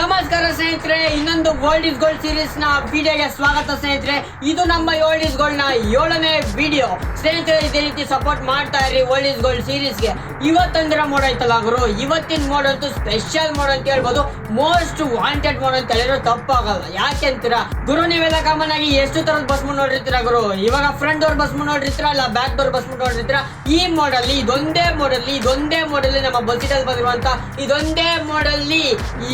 ನಮಸ್ಕಾರ ಸ್ನೇಹಿತರೆ, ಇನ್ನೊಂದು ಗೋಲ್ಡ್ ಇಸ್ ಗೋಲ್ಡ್ ಸೀರೀಸ್ನ ವಿಡಿಯೋಗೆ ಸ್ವಾಗತ ಸ್ನೇಹಿತರೆ. ಇದು ನಮ್ಮ ಓಲ್ಡ್ ಇಸ್ ಗೋಲ್ಡ್ನ ಏಳನೇ ವಿಡಿಯೋ ಸ್ನೇಹಿತರೆ, ಇದೇ ರೀತಿ ಸಪೋರ್ಟ್ ಮಾಡ್ತಾ ಇರಿ ಓಲ್ಡ್ ಇಸ್ ಗೋಲ್ಡ್ ಸೀರೀಸ್ಗೆ. ಇವತ್ತಂದ್ರ ಮೋಡ್ ಐತಲ್ಲ ಗುರು? ಇವತ್ತಿನ ಮೋಡ್ ಅಂತೂ ಸ್ಪೆಷಲ್ ಮೋಡ್ ಅಂತ ಹೇಳ್ಬೋದು. ಮೋಸ್ಟ್ ವಾಂಟೆಡ್ ಮೋಡ್ ಅಂತ ಹೇಳಿದ್ರು ತಪ್ಪಾಗಲ್ಲ. ಯಾಕೆ ಅಂತೀರಾ? ಗುರು, ನೀವೆಲ್ಲ ಕಾಮನ್ ಆಗಿ ಎಷ್ಟು ತರದ ಬಸ್ ಮುಂಡ್ ನೋಡಿರ್ತೀರಾ ಗುರು? ಇವಾಗ ಫ್ರಂಟ್ ಡೋರ್ ಬಸ್ ಮುಂಡ್ ನೋಡಿರ್ತೀರಾ ಅಲ್ಲ ಬ್ಯಾಕ್ ಡೋರ್ ಬಸ್ ಮುಂಡ್ ನೋಡಿರ್ತೀರಾ? ಈ ಮೋಡಲ್ಲಿ ಇದೊಂದೇ ಮೋಡಲ್ಲಿ ಇದೊಂದೇ ಮೋಡಲ್ಲಿ ನಮ್ಮ ಬಸ್ಸಿಟಲ್ಲಿ ಬಂದಿರುವಂತ, ಇದೊಂದೇ ಮೋಡಲ್ಲಿ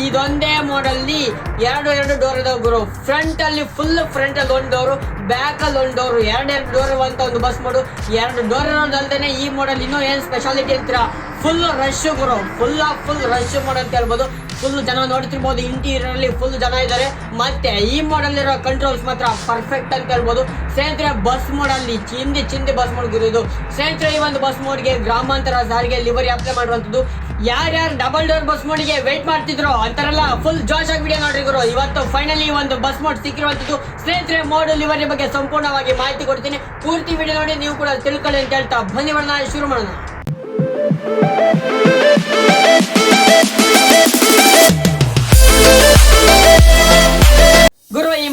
ಇದೊಂದೇ ಮೋಡಲ್ಲಿ ಎರಡು ಎರಡು ಡೋರ್ ಇದಾವೆ ಫ್ರಂಟ್ ಅಲ್ಲಿ ಫುಲ್ ಫ್ರಂಟ್ ಅಲ್ಲಿ ಒಂದು ಡೋರು ಬ್ಯಾಕ್ ಅಲ್ಲಿ ಒಂದು ಡೋರು, ಎರಡು ಎರಡು ಡೋರ್ ಇರುವಂತ ಒಂದು ಬಸ್ ಮಾಡು ಎರಡು ಡೋರ್ ಇರೋದಲ್ದೇನೆ ಈ ಮಾಡಲ್ ಇನ್ನೂ ಏನ್ ಸ್ಪೆಷಾಲಿಟಿ ಅಂತೀರಾ? Full rush Guru. Full of full rush mod ಅಂತ ಹೇಳ್ಬೋದು. ಫುಲ್ ಜನ ನೋಡ್ತಿರ್ಬೋದು. ಇಂಟೀರಿಯರ್ ಅಲ್ಲಿ ಫುಲ್ ಜನ ಇದ್ದಾರೆ. ಮತ್ತೆ ಈ ಮಾಡಲ್ ಇರೋ ಕಂಟ್ರೋಲ್ಸ್ ಮಾತ್ರ ಪರ್ಫೆಕ್ಟ್ ಅಂತ ಹೇಳ್ಬೋದು. ಸ್ನೇಹಿತರೆ ಬಸ್ ಮೋಡ್ ಅಲ್ಲಿ ಚಿಂದಿ ಚಿಂದಿ ಬಸ್ ಮೋಡ್ ಗುರುದು. ಸ್ನೇಹಿತರೆ, ಈ ಒಂದು ಬಸ್ ಮೋಡ್ಗೆ ಗ್ರಾಮಾಂತರ ಸಾರಿಗೆ ಲಿವರಿ ಅಪ್ಲೈ ಮಾಡುವಂಥದ್ದು. ಯಾರ್ಯಾರು ಡಬಲ್ ಡೋರ್ ಬಸ್ ಮೋಡಿಗೆ ವೇಟ್ ಮಾಡ್ತಿದ್ರು ಅಂತಾರಲ್ಲ ಫುಲ್ ಜೋಶ್ ಆಗಿ ವಿಡಿಯೋ ನೋಡ್ರಿ ಗುರು. ಇವತ್ತು ಫೈನಲಿ ಒಂದು ಬಸ್ ಮೋಡ್ ಸಿಕ್ಕಿರುವಂಥದ್ದು. ಸ್ನೇಹಿತರೆ ಮೋಡ್ ಲಿವರಿ ಬಗ್ಗೆ ಸಂಪೂರ್ಣವಾಗಿ ಮಾಹಿತಿ ಕೊಡ್ತೀನಿ. ಪೂರ್ತಿ ವಿಡಿಯೋ ನೋಡಿ, ನೀವು ಕೂಡ ತಿಳ್ಕೊಳ್ಳಿ ಅಂತ ಹೇಳ್ತಾ ಬನ್ನಿ ಶುರು ಮಾಡೋಣ. ಗುರು ಈ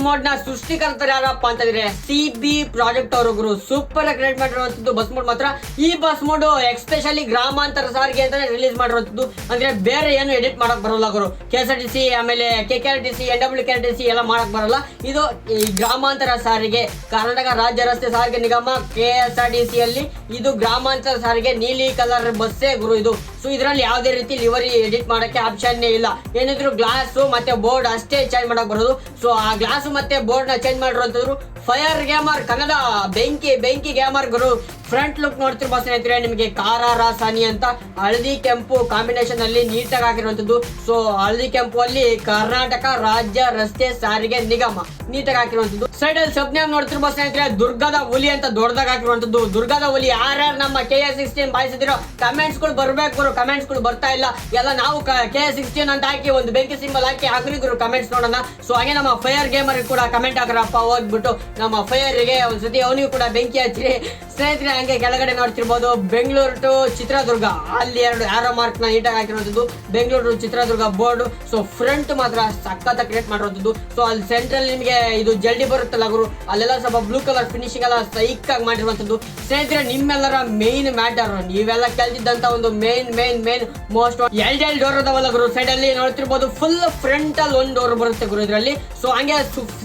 ಮೋಡ್ನ ಸೃಷ್ಟಿಕರ್ತರು ಯಾರಪ್ಪ ಅಂತಂದ್ರೆ ಸಿ ಬಿ ಪ್ರಾಜೆಕ್ಟ್ ಅವರು ಗುರು ಸೂಪರ್ ಆಗಿ ಕ್ರಿಯೇಟ್ ಮಾಡಿರುವಂತದ್ದು ಬಸ್ ಮೋಡ್ ಮಾತ್ರ. ಈ ಬಸ್ ಮೋಡ್ ಎಕ್ಸ್ಪೆಷಲಿ ಗ್ರಾಮಾಂತರ ಸಾರಿಗೆ ಅಂತಾನೆ ರಿಲೀಸ್ ಮಾಡಿರುವಂತದ್ದು ಅಂದ್ರೆ ಬೇರೆ ಏನು ಎಡಿಟ್ ಮಾಡಕ್ ಬರಲ್ಲ ಗುರು. K S R T C ಆಮೇಲೆ K K R T C N W K R T C ಎಲ್ಲ ಮಾಡಕ್ ಬರಲ್ಲ. ಇದು ಈ ಗ್ರಾಮಾಂತರ ಸಾರಿಗೆ, ಕರ್ನಾಟಕ ರಾಜ್ಯ ರಸ್ತೆ ಸಾರಿಗೆ ನಿಗಮ K S R T C ಅಲ್ಲಿ ಇದು ಗ್ರಾಮಾಂತರ ಸಾರಿಗೆ ನೀಲಿ ಕಲರ್ ಬಸ್ಸೇ ಗುರು ಇದು. ಸೊ ಇದರಲ್ಲಿ ಯಾವುದೇ ರೀತಿ ಲಿವರಿ ಎಡಿಟ್ ಮಾಡಕ್ಕೆ ಆಪ್ಷನ್ ಇಲ್ಲ. ಏನಿದ್ರು ಗ್ಲಾಸ್ ಮತ್ತೆ ಬೋರ್ಡ್ ಅಷ್ಟೇ ಚೇಂಜ್ ಮಾಡಕ್ ಬರೋದು. ಸೊ ಆ ಗ್ಲಾಸ್ ಮತ್ತೆ ಬೋರ್ಡ್ನ ಚೇಂಜ್ ಮಾಡಿರುವಂತದ್ರು ಫೈರ್ ಗ್ಯಾಮರ್ ಕನ್ನಡ ಬೆಂಕಿ ಬೆಂಕಿ ಗ್ಯಾಮರ್ ಗುರು. ಫ್ರಂಟ್ ಲುಕ್ ನೋಡ್ತಿರ್ಬೋ ಸ್ನೇಹಿತರೆ, ನಿಮಗೆ ಕಾರ ರಾಸಾನಿ ಅಂತ ಹಳದಿ ಕೆಂಪು ಕಾಂಬಿನೇಷನ್ ಅಲ್ಲಿ ನೀಟಾಗಿ ಹಾಕಿರುವಂತದ್ದು ಸೊ ಹಳದಿ ಕೆಂಪು ಅಲ್ಲಿ ಕರ್ನಾಟಕ ರಾಜ್ಯ ರಸ್ತೆ ಸಾರಿಗೆ ನಿಗಮ ನೀಟಾಗಿ ಹಾಕಿರುವಂತದ್ದು ಸೈಡ್ ಅಲ್ಲಿ ಸಬ್ನ್ಯಾಗ ನೋಡ್ತಿರ್ಬೋ ಸ್ನೇಹಿತರೆ, ದುರ್ಗದ ಹುಲಿ ಅಂತ ದೊಡ್ಡದಾಗಿ ಹಾಕಿರುವಂತದ್ದು ದುರ್ಗದ ಹುಲಿ ಯಾರ್ಯಾರು ನಮ್ಮ ಕೆ ಎಸ್ ಸಿಕ್ಸ್ಟೀನ್ ಬಾಯಿಸಿದಿರೋ ಕಮೆಂಟ್ಸ್ಗಳು ಬರ್ಬೇಕು ಗುರು ಕಮೆಂಟ್ಸ್ಗಳು ಬರ್ತಾ ಇಲ್ಲ. ಎಲ್ಲ ನಾವು ಕೆ ಎಸ್ ಸಿಕ್ಸ್ಟೀನ್ ಅಂತ ಹಾಕಿ ಒಂದು ಬೆಂಕಿ ಸಿಂಬಲ್ ಹಾಕಿ ಹಾಕ್ರಿ ಕಮೆಂಟ್ಸ್ ನೋಡೋಣ. ಸೊ ಹಾಗೆ ನಮ್ಮ ಫೈರ್ ಗೇಮರ್ ಕೂಡ ಕಮೆಂಟ್ ಹಾಕ್ರಪ್ಪ, ಹೋಗ್ಬಿಟ್ಟು ನಮ್ಮ ಫೈರ್ಗೆ ಒಂದ್ಸತಿ ಅವನಿಗೂ ಕೂಡ ಬೆಂಕಿ ಹಚ್ಚಿರಿ. ಸ್ನೇಹಿತರೆ, ಹಂಗೆ ಕೆಳಗಡೆ ನೋಡ್ತಿರ್ಬೋದು ಬೆಂಗಳೂರು ಟು ಚಿತ್ರದುರ್ಗ. ಅಲ್ಲಿ ಎರಡು ಆರೋ ಮಾರ್ಕ್ನ ನೀಟಾಗಿ ಹಾಕಿರುವಂತದ್ದು Bengaluru Chitradurga board so front ಮಾತ್ರ ಸಖತ್ ಕ್ರಿಯೇಟ್ ಮಾಡಿರೋದು ಸೊ ಅಲ್ಲಿ ಸೆಂಟ್ರಲ್ ನಿಮಗೆ ಇದು ಜಲ್ದಿ ಬರುತ್ತಲ್ಲ ಗುರು. ಅಲ್ಲೆಲ್ಲ ಸ್ವಲ್ಪ ಬ್ಲೂ ಕಲರ್ ಫಿನಿಶಿಂಗ್ ಎಲ್ಲ ಸೈಕ್ ಆಗಿ ಮಾಡಿರುವಂತದ್ದು ಸ್ನೇಹಿತರೆ, ನಿಮ್ಮೆಲ್ಲರ ಮೇನ್ ಮ್ಯಾಟರ್ ನೀವೆಲ್ಲ ಕೇಳ್ತಿದ್ದಂತ ಒಂದು ಮೇನ್ ಮೇನ್ ಮೇನ್ ಮೋಸ್ಟ್ ಎರಡ್ ಎಲ್ ಡೋರ್ ಅದಾವಲ್ಲ ಗುರು ಸೈಡ್ ಅಲ್ಲಿ ನೋಡ್ತಿರ್ಬೋದು ಫುಲ್ ಫ್ರಂಟ್ ಅಲ್ಲಿ ಒಂದು ಡೋರ್ ಬರುತ್ತೆ ಗುರು ಇದರಲ್ಲಿ. ಸೊ ಹಂಗೆ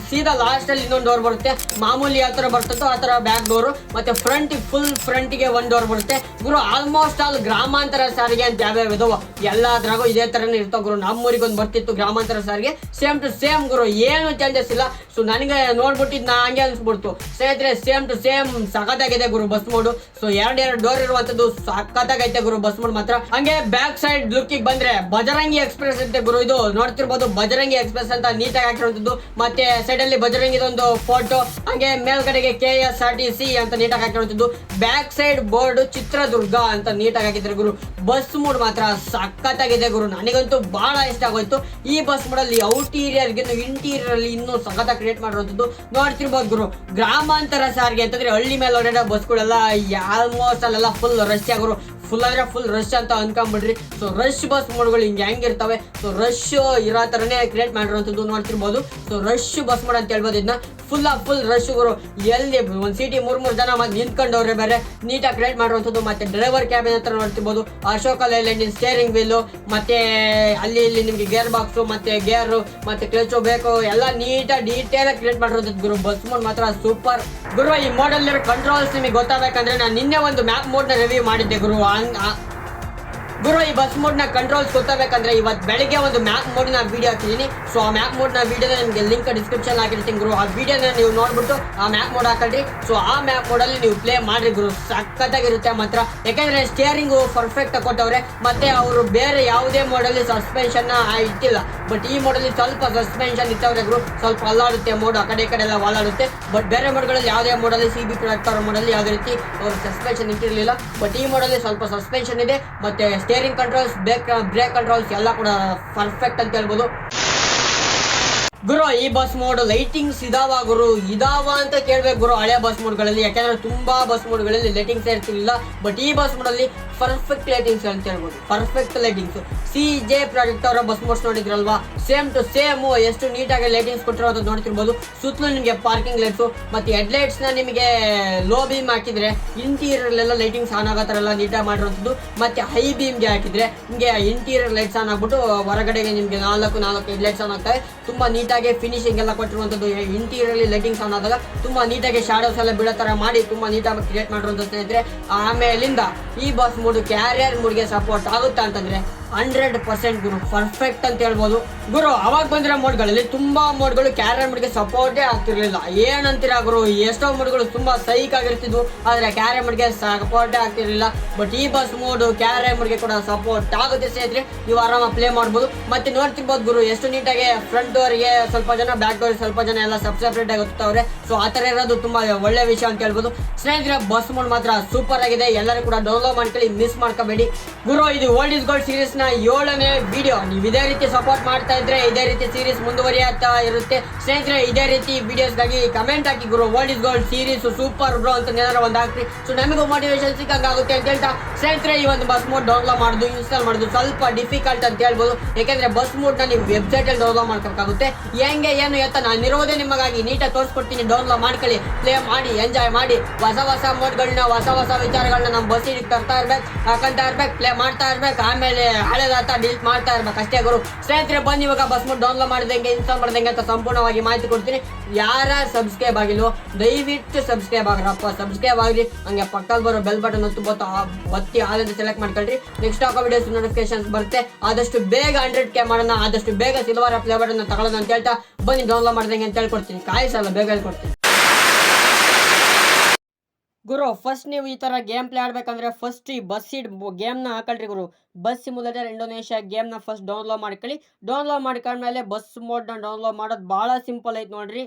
ಸೀದಾ ಲಾಸ್ಟ್ ಅಲ್ಲಿ ಇನ್ನೊಂದು ಡೋರ್ ಬರುತ್ತೆ. ಮಾಮೂಲಿ ಯಾವ ತರ ಬರ್ತದೋ ಆ ತರ ಬ್ಯಾಕ್ ಡೋರ್ ಮತ್ತೆ ಫ್ರಂಟ್ ಫುಲ್ ಫ್ರಂಟ್ಗೆ ಒಂದ್ ಡೋರ್ ಬರುತ್ತೆ. ಗುರು ಆಲ್ಮೋಸ್ಟ್ ಆಲ್ ಗ್ರಾಮಾಂತರ ಸಾರಿಗೆ ಅಂತ ಯಾವ್ಯಾವ ಇದಾವ ಎಲ್ಲದ್ರಾಗೂ ಇದೇ ತರನೇ ಇರ್ತಾವ ಗುರು. ನಮ್ಮೂರಿಗೆ ಒಂದು ಬರ್ತಿತ್ತು ಗ್ರಾಮಾಂತರ ಸಾರಿಗೆ. ಸೇಮ್ ಟು ಸೇಮ್ ಗುರು, ಏನು ಚೇಂಜಸ್ ಇಲ್ಲ. ಸೊ ನನಗೆ ನೋಡ್ಬಿಟ್ಟಿದ್ ನಾ ಹಂಗೆ ಅನ್ಸ್ಬಿಡ್ತು. ಸ್ನೇಹಿತರೆ ಸೇಮ್ ಟು ಸೇಮ್ ಸಖತ್ತಾಗಿದೆ ಗುರು ಬಸ್ ಮೋಡು ಸೊ ಎರಡ್ ಎರಡು ಡೋರ್ ಇರುವಂತದ್ದು ಸಖತ್ತಾಗೈತೆ ಗುರು ಬಸ್ ಮೋಡ್ ಮಾತ್ರ. ಹಂಗೆ ಬ್ಯಾಕ್ ಸೈಡ್ ಲುಕ್ಕಿಗೆ ಬಂದ್ರೆ, ಬಜರಂಗಿ ಎಕ್ಸ್ಪ್ರೆಸ್ ಅಂತ ಗುರು ಇದು. ನೋಡ್ತಿರ್ಬೋದು ಬಜರಂಗಿ ಎಕ್ಸ್ಪ್ರೆಸ್ ಅಂತ ನೀಟಾಗಿ ಹಾಕಿರುವಂತದ್ದು. ಮತ್ತೆ ಸೈಡ್ ಅಲ್ಲಿ ಬಜರಂಗಿದೊಂದು ಫೋಟೋ ಹಂಗೆ ಮೇಲ್ಗಡೆಗೆ K S R T C ಅಂತ ನೀಟಾಗಿ ಹಾಕಿರುವಂತದ್ದು ಬ್ಯಾಕ್ ಸೈಡ್ ಬೋರ್ಡ್ ಚಿತ್ರದುರ್ಗ ಅಂತ ನೀಟಾಗಿ ಹಾಕಿದ್ರೆ ಗುರು. ಬಸ್ ಮೋಡ್ ಮಾತ್ರ ಸಖತ್ತಾಗಿದೆ ಗುರು. ನನಗಂತೂ ಬಹಳ ಇಷ್ಟ ಆಗೋಯ್ತು. ಈ ಬಸ್ ಮೂಡಲ್ಲಿ ಅಲ್ಲಿ ಔಟೀರಿಯರ್ ಇಂಟೀರಿಯರ್ ಅಲ್ಲಿ ಇನ್ನೂ ಸಖತ್ತಾಗಿ ಕ್ರಿಯೇಟ್ ಮಾಡಿರೋದು ನೋಡ್ತಿರ್ಬೋದು ಗುರು. ಗ್ರಾಮಾಂತರ ಸಾರಿಗೆ ಅಂತಂದ್ರೆ ಹಳ್ಳಿ ಮೇಲೆ ಓಡಾಡೋ ಬಸ್ಗಳೆಲ್ಲ ಆಲ್ಮೋಸ್ಟ್ ಅಲ್ಲೆಲ್ಲ ಫುಲ್ ರಶ್ ಆಗೋರು ಫುಲ್ ಅಂದ್ರೆ ಫುಲ್ ರಶ್ ಅಂತ ಅನ್ಕೊಂಬಿಡ್ರಿ. ಸೊ ರಶ್ ಬಸ್ ಮೋಡ್ಗಳು ಹಿಂಗೆ ಹೆಂಗಿರ್ತವೆ ಸೊ ರಶ್ ಇರೋ ಥರನೇ ಕ್ರಿಯೇಟ್ ಮಾಡಿರುವಂಥದ್ದು ನೋಡ್ತಿರ್ಬೋದು. ಸೊ ರಶ್ ಬಸ್ ಮೋಡ್ ಅಂತ ಹೇಳ್ಬೋದು ಇದನ್ನ ಫುಲ್ ಆಫ್ ಫುಲ್ ರಶ್ ಗುರು ಎಲ್ಲಿ ಒಂದು ಸಿಟಿ ಮೂರು ಮೂರು ಜನ ಮತ್ತೆ ನಿಂತ್ಕೊಂಡವ್ರೆ ಬೇರೆ ನೀಟಾಗಿ ರೈಡ್ ಮಾಡುವಂಥದ್ದು. ಮತ್ತೆ ಡ್ರೈವರ್ ಕ್ಯಾಬಿನ್ ಹತ್ರ ನೋಡ್ತಿರ್ಬೋದು. ಅಶೋಕ ಲೈಲ್ಯಾಂಡ್ ಸ್ಟೇರಿಂಗ್ ವೀಲು ಮತ್ತೆ ಅಲ್ಲಿ ಇಲ್ಲಿ ನಿಮಗೆ ಗೇರ್ ಬಾಕ್ಸು ಮತ್ತೆ ಗೇರು ಮತ್ತೆ ಕ್ಲಚು ಬೇಕು. ಎಲ್ಲ ನೀಟಾಗಿ ಡೀಟೇಲ್ ಆಗಿ ಕ್ರಿಯೇಟ್ ಮಾಡಿರೋದ್ ಗುರು. ಬಸ್ ಮೋಡ್ ಮಾತ್ರ ಸೂಪರ್ ಗುರು, ಈ ಮಾಡಲ್ ಕಂಟ್ರೋಲ್ಸ್ ನಿಮಗೆ ಗೊತ್ತಾಗಬೇಕಂದ್ರೆ ನಾನು ನಿನ್ನೆ ಒಂದು ಮ್ಯಾಪ್ ಮೋಡ್ನ ರಿವ್ಯೂ ಮಾಡಿದ್ದೆ ಗುರು. ಗುರು, ಈ ಬಸ್ ಮೋಡ್ನ ಕಂಟ್ರೋಲ್ ಕಂಟ್ರೋಲ್ಸ್ ಗೊತ್ತಾಗಬೇಕಂದ್ರೆ ಇವತ್ತು ಬೆಳಿಗ್ಗೆ ಒಂದು ಮ್ಯಾಪ್ ಮೋಡ್ನ ವಿಡಿಯೋ ಹಾಕಿದ್ದೀನಿ ಸೊ ಆ ಮ್ಯಾಪ್ ಮೋಡ್ನ ವಿಡಿಯೋ ನಿಮಗೆ ಲಿಂಕ್ ಡಿಸ್ಕ್ರಿಪ್ಷನ್ ಹಾಕಿರ್ತೀನಿ ಗುರು. ಆ ವಿಡಿಯೋನ ನೀವು ನೋಡ್ಬಿಟ್ಟು ಆ ಮ್ಯಾಪ್ ಮೋಡ್ ಹಾಕಲ್ರಿ ಸೊ ಆ ಮ್ಯಾಪ್ ಮೋಡ್ ಅಲ್ಲಿ ನೀವು ಪ್ಲೇ ಮಾಡ್ರಿ ಗುರು. ಸಖತ್ತಾಗಿರುತ್ತೆ ಮಾತ್ರ. ಯಾಕಂದ್ರೆ ಸ್ಟಿಯರಿಂಗ್ ಪರ್ಫೆಕ್ಟ್ ಕೊಟ್ಟವ್ರೆ. ಮತ್ತೆ ಅವರು ಬೇರೆ ಯಾವುದೇ ಮೋಡಲ್ಲಿ ಸಸ್ಪೆನ್ಷನ್ ಇಟ್ಟಿಲ್ಲ. ಬಟ್ ಈ ಮೋಡಲ್ಲಿ ಸ್ವಲ್ಪ ಸಸ್ಪೆನ್ಷನ್ ಇತ್ತವ್ರೆ ಗುರು. ಸ್ವಲ್ಪ ಅಲ್ಲಾಡುತ್ತೆ ಮೋಡ್ ಆ ಕಡೆ, ಈ ಕಡೆ ಎಲ್ಲ ಅಲ್ಲಾಡುತ್ತೆ. ಬಟ್ ಬೇರೆ ಮೋಡ್ಗಳಲ್ಲಿ ಯಾವುದೇ ಮೋಡಲ್ಲಿ ಸಿ ಬಿ ಪ್ರೊಡಕ್ಟರ್ ಮೋಡಲ್ಲಿ ಯಾವುದೇ ರೀತಿ ಅವರು ಸಸ್ಪೆನ್ಷನ್ ಇಟ್ಟಿರಲಿಲ್ಲ. ಬಟ್ ಈ ಮೋಡಲ್ಲಿ ಸ್ವಲ್ಪ ಸಸ್ಪೆನ್ಷನ್ ಇದೆ. ಮತ್ತೆ steering controls brake brake controls ಎಲ್ಲ ಕೂಡ ಪರ್ಫೆಕ್ಟ್ ಅಂತ ಹೇಳ್ಬೋದು. ಗುರು, ಈ ಬಸ್ ಮೋಡ್ ಲೈಟಿಂಗ್ಸ್ ಇದಾವ ಗುರು. ಇದಾವ ಅಂತ ಕೇಳ್ಬೇಕು ಗುರು, ಹಳೆ ಬಸ್ ಮೋಡ್ಗಳಲ್ಲಿ ಯಾಕಂದ್ರೆ ತುಂಬಾ ಬಸ್ ಮೋಡ್ಗಳಲ್ಲಿ ಲೈಟಿಂಗ್ಸ್ ಇರ್ತಿರ್ಲಿಲ್ಲ. ಬಟ್ ಈ ಬಸ್ ಮೋಡಲ್ಲಿ ಪರ್ಫೆಕ್ಟ್ ಲೈಟಿಂಗ್ಸ್ ಅಂತ ಹೇಳ್ಬೋದು. Perfect lightings C J project ಅವರ ಬಸ್ ಮೋಡ್ಸ್ ನೋಡಿದ್ರಲ್ವಾ? ಸೇಮ್ ಟು ಸೇಮ್ ಎಷ್ಟು ನೀಟಾಗಿ ಲೈಟಿಂಗ್ಸ್ ಕೊಟ್ಟಿರೋದು ನೋಡ್ತಿರ್ಬೋದು. ಸುತ್ತಲೂ ನಿಮಗೆ ಪಾರ್ಕಿಂಗ್ ಲೈಟ್ಸ್ ಮತ್ತೆ ಹೆಡ್ನ ನಿಮಗೆ ಲೋ ಬೀಮ್ ಹಾಕಿದ್ರೆ ಇಂಟೀರಿಯರ್ ಎಲ್ಲ ಲೈಟಿಂಗ್ಸ್ ಆನ್ ಆಗೋ ಥರ ಎಲ್ಲ ನೀಟಾಗಿ ಮಾಡಿರೋಂಥದ್ದು. ಮತ್ತೆ ಹೈ ಬೀಮ್ಗೆ ಹಾಕಿದ್ರೆ, ನಿಮಗೆ ಇಂಟೀರಿಯರ್ ಲೈಟ್ಸ್ ಆನ್ ಆಗ್ಬಿಟ್ಟು ಹೊರಗಡೆಗೆ ನಿಮಗೆ ನಾಲ್ಕು ನಾಲ್ಕು ಹೆಡ್ ಲೈಟ್ಸ್ ಆನ್ ಆಗ್ತವೆ ತುಂಬಾ ನೀಟಾಗಿ ಫಿನಿಶಿಂಗ್ ಎಲ್ಲ ಕೊಟ್ಟಿರುವಂಥದ್ದು. ಇಂಟೀರಿಯರ್ಲಿ ಲೈಟಿಂಗ್ಸ್ ಆನ್ ಆದಾಗ ತುಂಬಾ ನೀಟಾಗಿ ಶಾಡೋಸ್ ಎಲ್ಲ ಬಿಡೋ ಥರ ಮಾಡಿ ತುಂಬಾ ನೀಟಾಗಿ ಕ್ರಿಯೇಟ್ ಮಾಡಿರುವಂಥ ಸ್ನೇಹಿತರೆ ಆಮೇಲಿಂದ ಈ ಬಸ್ ಮೂಡು ಕ್ಯಾರಿಯರ್ ಮೂಡ್ಗೆ ಸಪೋರ್ಟ್ ಆಗುತ್ತಾ ಅಂತಂದ್ರೆ ಹಂಡ್ರೆಡ್ ಪರ್ಸೆಂಟ್ ಗುರು ಪರ್ಫೆಕ್ಟ್ ಅಂತ ಹೇಳ್ಬೋದು. ಗುರು, ಅವಾಗ ಬಂದಿರೋ ಮೋಡ್ಗಳಲ್ಲಿ ತುಂಬಾ ಮೋಡ್ಗಳು ಕ್ಯಾರಮ್ ಮೋಡ್ಗೆ ಸಪೋರ್ಟೇ ಆಗ್ತಿರ್ಲಿಲ್ಲ. ಏನಂತೀರಾ ಗುರು, ಎಷ್ಟೋ ಮೋಡ್ಗಳು ತುಂಬಾ ಸೈಕ್ ಆಗಿರ್ತಿದ್ವು, ಆದ್ರೆ ಕ್ಯಾರಿಯರ್ ಮೋಡ್ಗೆ ಸಪೋರ್ಟೇ ಆಗ್ತಿರ್ಲಿಲ್ಲ. ಬಟ್ ಈ ಬಸ್ ಮೋಡ್ ಕ್ಯಾರಮ್ ಮೋಡ್ಗೆ ಕೂಡ ಸಪೋರ್ಟ್ ಆಗುತ್ತೆ ಸ್ನೇಹಿತರೆ. ನೀವು ಆರಾಮ ಪ್ಲೇ ಮಾಡ್ಬೋದು. ಮತ್ತೆ ನೋಡ್ತಿರ್ಬೋದು ಗುರು, ಎಷ್ಟು ನೀಟಾಗಿ ಫ್ರಂಟ್ ಡೋರ್ಗೆ ಸ್ವಲ್ಪ ಜನ ಬ್ಯಾಕ್ ಡೋರ್ ಸ್ವಲ್ಪ ಜನ ಎಲ್ಲ ಸಬ್ ಸಪ್ರೇಟ್ ಆಗಿ ಹೋಗ್ತಾವ್ರೆ ಸೊ ಆ ಥರ ಇರೋದು ತುಂಬಾ ಒಳ್ಳೆ ವಿಷಯ ಅಂತ ಹೇಳ್ಬೋದು. ಸ್ನೇಹಿತರೆ ಬಸ್ ಮೋಡ್ ಮಾತ್ರ ಸೂಪರ್ ಆಗಿದೆ. ಎಲ್ಲರೂ ಕೂಡ ಡೌನ್ಲೋಡ್ ಮಾಡ್ಕೊಳ್ಳಿ ಮಿಸ್ ಮಾಡ್ಕೋಬೇಡಿ. ಗುರು, ಇದು ಓಲ್ಡ್ ಇಸ್ ಗೋಲ್ಡ್ ಸೀರೀಸ್ ನ ಏಳನೇ ವಿಡಿಯೋ ನೀವು ಇದೇ ರೀತಿ ಸಪೋರ್ಟ್ ಮಾಡ್ತಾ ಇದ್ರೆ ಇದೇ ರೀತಿ ಸೀರೀಸ್ ಮುಂದುವರಿಯುತ್ತಾ ಇರುತ್ತೆ. ಸ್ನೇಹಿತರೆ, ಇದೇ ರೀತಿ ವಿಡಿಯೋಸ್ಗಾಗಿ ಕಮೆಂಟ್ ಹಾಕಿ ಗುರು. World is gold series super bro ಅಂತ ಏನಾದ್ರು ಒಂದು ಹಾಕ್ರಿ. ಸೊ ನಮಗೂ ಮೋಟಿವೇಶನ್ ಸಿಕ್ಕಂಗಾಗುತ್ತೆ ಅಂತ ಹೇಳ್ತಾ, ಸ್ನೇಹಿತರೆ, ಈ ಒಂದು ಬಸ್ ಮೋಡ್ ಡೌನ್ಲೋಡ್ ಮಾಡೋದು ಇನ್ಸ್ಟಾಲ್ ಮಾಡೋದು ಸ್ವಲ್ಪ ಡಿಫಿಕಲ್ಟ್ ಅಂತ ಹೇಳ್ಬೋದು. ಯಾಕೆಂದ್ರೆ ಬಸ್ ಮೋಡ್ನ ನೀವು ವೆಬ್ಸೈಟ್ ಅಲ್ಲಿ ಡೌನ್ಲೋಡ್ ಮಾಡ್ಕೋಕ್ಕಾಗುತ್ತೆ ಹೆಂಗೆ, ಏನು, ಎತ್ತ ನಾನು ಇರೋದೇ ನಿಮಗಾಗಿ ನೀಟಾಗಿ ತೋರಿಸ್ಕೊಡ್ತೀನಿ. ಡೌನ್ಲೋಡ್ ಮಾಡ್ಕೊಳ್ಳಿ ಪ್ಲೇ ಮಾಡಿ ಎಂಜಾಯ್ ಮಾಡಿ. ಹೊಸ ಹೊಸ ಮೋಡ್ಗಳನ್ನ ಹೊಸ ಹೊಸ ವಿಚಾರಗಳನ್ನ ನಮ್ಮ ಬಸ್ಸಿಗೆ ತರ್ತಾ ಇರ್ಬೇಕು, ಹಾಕಂತ ಇರ್ಬೇಕು ಪ್ಲೇ ಮಾಡ್ತಾ ಇರ್ಬೇಕು. ಆಮೇಲೆ ಹಳೆದಾತ ಡೀಲ್ ಮಾಡ್ತಾ ಇರ್ಬೇಕು. ಅಷ್ಟೇ ಗುರು. ಸ್ನೇಹಿತರೆ ಬಂದು ಇವಾಗ ಬಸ್ ಮೋಡ್ ಡೌನ್ಲೋಡ್ ಮಾಡಿದಂಗೆ ಇನ್ಸ್ಟಾಲ್ ಮಾಡ್ದಂಗೆ ಅಂತ ಸಂಪೂರ್ಣವಾಗಿ ಮಾಹಿತಿ ಕೊಡ್ತೀನಿ. ಯಾರ ಸಬ್ಸ್ಕ್ರೈಬ್ ಆಗಿಲ್ವೋ, ದಯವಿಟ್ಟು ಸಬ್ಸ್ಕ್ರೈಬ್ ಆಗ್ರಪ್ಪ ಸಬ್ಸ್ಕ್ರೈಬ್ ಆಗಲಿ ಹಂಗೆ ಪಕ್ಕದಲ್ಲಿ ಬರೋ ಬೆಲ್ ಬಟನ್ ಒತ್ತು ಒತ್ತಿ ಆದಂತ ಸೆಲೆಕ್ಟ್ ಮಾಡ್ಕೊಳ್ರಿ. ನೆಕ್ಸ್ಟ್ ಹಾಕೋ ವಿಡಿಯೋಸ್ ನೋಟಿಫಿಕೇಶನ್ಸ್ ಬರುತ್ತೆ. ಆದಷ್ಟು ಬೇಗ ಹಂಡ್ರೆಡ್ ಕೆ ಮಾಡೋಣ. ಆದಷ್ಟು ಬೇಗ ಸಿಲ್ವರ್ ಪ್ಲೇ ಬಟನ್ ತಗೊಳ್ಳೋಣ ಅಂತ ಹೇಳ್ತಾ, ಬನ್ನಿ ಡೌನ್ಲೋಡ್ ಮಾಡ್ದಂಗೆ ಅಂತ ಹೇಳ್ಕೊಡ್ತೀನಿ. ಕಾಯಿಸಲ್ಲ ಬೇಗ ಹೇಳ್ಕೊಡ್ತೀನಿ. ಗುರು ಫಸ್ಟ್ ನೀವು ಈ ತರ ಗೇಮ್ ಪ್ಲೇ ಆಡ್ಬೇಕಂದ್ರೆ ಫಸ್ಟ್ ಈ ಬಸ್ ಸೀಟ್ ಗೇಮ್ನ ಹಾಕೊಳ್ರಿ ಗುರು. ಬಸ್ ಸಿಮ್ಯುಲೇಟರ್ ಇಂಡೋನೇಷ್ಯಾ ಗೇಮ್ನ ಫಸ್ಟ್ ಡೌನ್ಲೋಡ್ ಮಾಡ್ಕೊಳ್ಳಿ. ಡೌನ್ಲೋಡ್ ಮಾಡ್ಕೊಂಡ್ಮೇಲೆ ಬಸ್ ಮೋಡ್ನ ಡೌನ್ಲೋಡ್ ಮಾಡೋದು ಭಾಳ ಸಿಂಪಲ್ ಐತೆ ನೋಡ್ರಿ.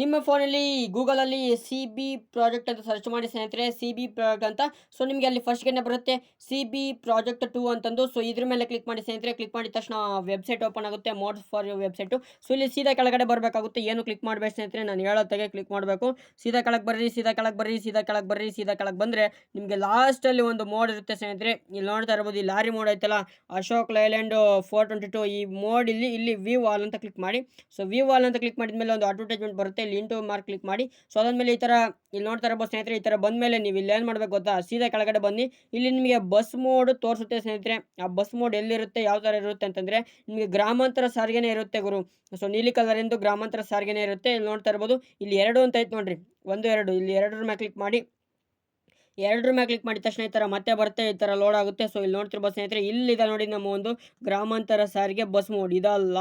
ನಿಮ್ಮ ಫೋನಲ್ಲಿ ಗೂಗಲಲ್ಲಿ ಸಿ ಬಿ ಪ್ರಾಜೆಕ್ಟ್ ಅಂತ ಸರ್ಚ್ ಮಾಡಿ ಸ್ನೇಹಿತರೆ ಸಿ ಬಿ ಪ್ರಾಜೆಕ್ಟ್ ಅಂತ. ಸೊ ನಿಮಗೆ ಅಲ್ಲಿ ಫಸ್ಟ್ಗೆ ಬರುತ್ತೆ ಸಿ ಬಿ ಪ್ರಾಜೆಕ್ಟ್ ಟು ಅಂತಂದು. ಸೊ ಇದ್ರ ಮೇಲೆ ಕ್ಲಿಕ್ ಮಾಡಿ ಸ್ನೇಹಿತರೆ ಕ್ಲಿಕ್ ಮಾಡಿದ ತಕ್ಷಣ ವೆಬ್ಸೈಟ್ ಓಪನ್ ಆಗುತ್ತೆ ಮೋಡ್ಸ್ ಫಾರ್ ವೆಬ್ಸೈಟು ಸೊ ಇಲ್ಲಿ ಸೀದಾ ಕೆಳಗಡೆ ಬರಬೇಕಾಗುತ್ತೆ. ಏನು ಕ್ಲಿಕ್ ಮಾಡಬೇಕು ಸ್ನೇಹಿತರೆ, ನಾನು ಹೇಳೋತ್ತಾಗೆ ಕ್ಲಿಕ್ ಮಾಡಬೇಕು. ಸೀದಾ ಕೆಳಗೆ ಬರ್ರಿ, ಸೀದಾ ಕೆಳಗೆ ಬರ್ರಿ, ಸೀದಾ ಕೆಳಗೆ ಬರ್ರಿ, ಸೀದಾ ಕೆಳಗೆ ಬಂದರೆ ನಿಮಗೆ ಲಾಸ್ಟಲ್ಲಿ ಒಂದು ಮೋಡ್ ಇರುತ್ತೆ ಸ್ನೇಹಿತರೆ. ಇಲ್ಲಿ ನೋಡ್ತಾ ಇರ್ಬೋದು, ಈ ಲಾರಿ ಮೋಡ್ ಐತಲ್ಲ, Ashok Leyland four twenty two ಈ ಮೋಡ್ ಇಲ್ಲಿ ಇಲ್ಲಿ ವ್ಯೂ ವಾಲ್ ಅಂತ ಕ್ಲಿಕ್ ಮಾಡಿ. ಸೊ ವ್ಯೂ ವಾಲ್ ಅಂತ ಕ್ಲಿಕ್ ಮಾಡಿದ ಮೇಲೆ ಒಂದು ಅಡ್ವರ್ಟೈಸ್ಮೆಂಟ್ ಬರುತ್ತೆ. ಇಲ್ಲಿ ಇಂಟು ಮಾರ್ಕ್ ಕ್ಲಿಕ್ ಮಾಡಿ. ಸೊ ಅದಾದ್ಮೇಲೆ ಈ ಥರ ಇಲ್ಲಿ ನೋಡ್ತಾ ಬಸ್ ಸ್ನೇಹಿತರೆ, ಈ ಥರ ಬಂದಮೇಲೆ ನೀವು ಇಲ್ಲಿ ಏನು ಮಾಡಬೇಕು ಗೊತ್ತಾ? ಸೀದಾ ಕೆಳಗಡೆ ಬನ್ನಿ. ಇಲ್ಲಿ ನಿಮಗೆ ಬಸ್ ಮೋಡ್ ತೋರಿಸುತ್ತೆ ಸ್ನೇಹಿತರೆ. ಆ ಬಸ್ ಮೋಡ್ ಎಲ್ಲಿರುತ್ತೆ, ಯಾವ ಥರ ಇರುತ್ತೆ ಅಂತಂದರೆ, ನಿಮಗೆ ಗ್ರಾಮಾಂತರ ಸಾರಿಗೆನೇ ಇರುತ್ತೆ ಗುರು. ಸೊ ನೀಲಿ ಕಲರಿಂದು ಗ್ರಾಮಾಂತರ ಸಾರಿಗೆನೇ ಇರುತ್ತೆ. ಇಲ್ಲಿ ನೋಡ್ತಾ ಇರ್ಬೋದು. ಇಲ್ಲಿ ಎರಡು ಅಂತ ಐತೆ ನೋಡ್ರಿ. ಒಂದು, ಎರಡು. ಇಲ್ಲಿ ಎರಡರ ಮೇಲೆ ಕ್ಲಿಕ್ ಮಾಡಿ. ಎರಡರ ಮೇಲೆ ಕ್ಲಿಕ್ ಮಾಡಿದ ತಕ್ಷಣ ಈ ಥರ ಮತ್ತೆ ಬರುತ್ತೆ, ಈ ಥರ ಲೋಡ್ ಆಗುತ್ತೆ. ಸೊ ಇಲ್ಲಿ ನೋಡ್ತಿರ್ಬೋದು ಸ್ನೇಹಿತರೆ ಇಲ್ಲಿದೆ ನೋಡಿ ನಮ್ಮ ಒಂದು ಗ್ರಾಮಾಂತರ ಸಾರಿಗೆ ಬಸ್ ಮೋಡ್ ಇದಲ್ಲ.